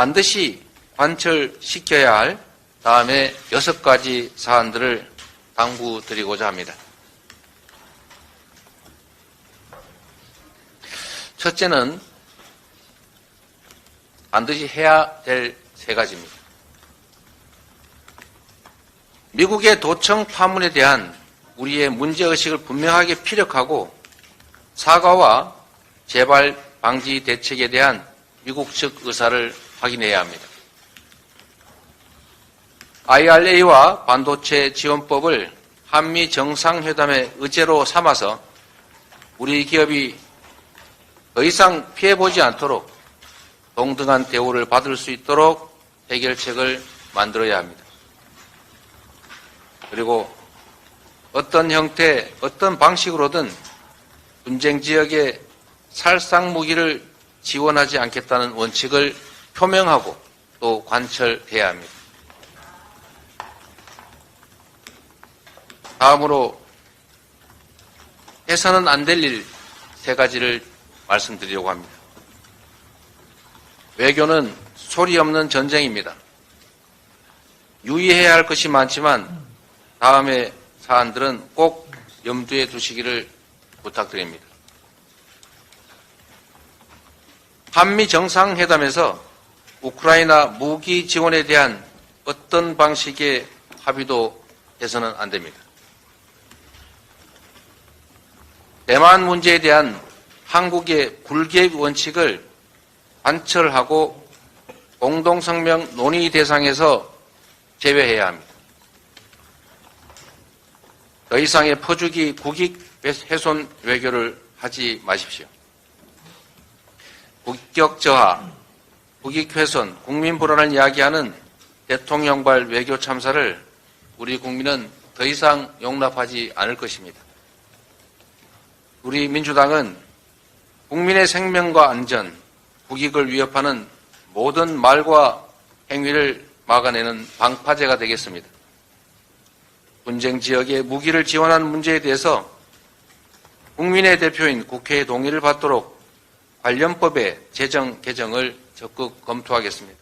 반드시 관철시켜야 할 다음에 여섯 가지 사안들을 당부드리고자 합니다. 첫째는 반드시 해야 될 세 가지입니다. 미국의 도청 파문에 대한 우리의 문제의식을 분명하게 피력하고 사과와 재발 방지 대책에 대한 미국 측 의사를 확인해야 합니다. IRA와 반도체 지원법을 한미 정상회담의 의제로 삼아서 우리 기업이 더 이상 피해보지 않도록 동등한 대우를 받을 수 있도록 해결책을 만들어야 합니다. 그리고 어떤 형태, 어떤 방식으로든 분쟁 지역에 살상 무기를 지원하지 않겠다는 원칙을 표명하고 또 관철해야 합니다. 다음으로 해서는 안 될 일 세 가지를 말씀드리려고 합니다. 외교는 소리 없는 전쟁입니다. 유의해야 할 것이 많지만 다음의 사안들은 꼭 염두에 두시기를 부탁드립니다. 한미 정상회담에서 우크라이나 무기 지원에 대한 어떤 방식의 합의도 해서는 안 됩니다. 대만 문제에 대한 한국의 굴개입 원칙을 관철하고 공동성명 논의 대상에서 제외해야 합니다. 더 이상의 퍼주기 국익 훼손 외교를 하지 마십시오. 국격 저하, 국익 훼손, 국민 불안을 이야기하는 대통령발 외교 참사를 우리 국민은 더 이상 용납하지 않을 것입니다. 우리 민주당은 국민의 생명과 안전, 국익을 위협하는 모든 말과 행위를 막아내는 방파제가 되겠습니다. 분쟁 지역에 무기를 지원하는 문제에 대해서 국민의 대표인 국회의 동의를 받도록 관련법의 제정 개정을 적극 검토하겠습니다.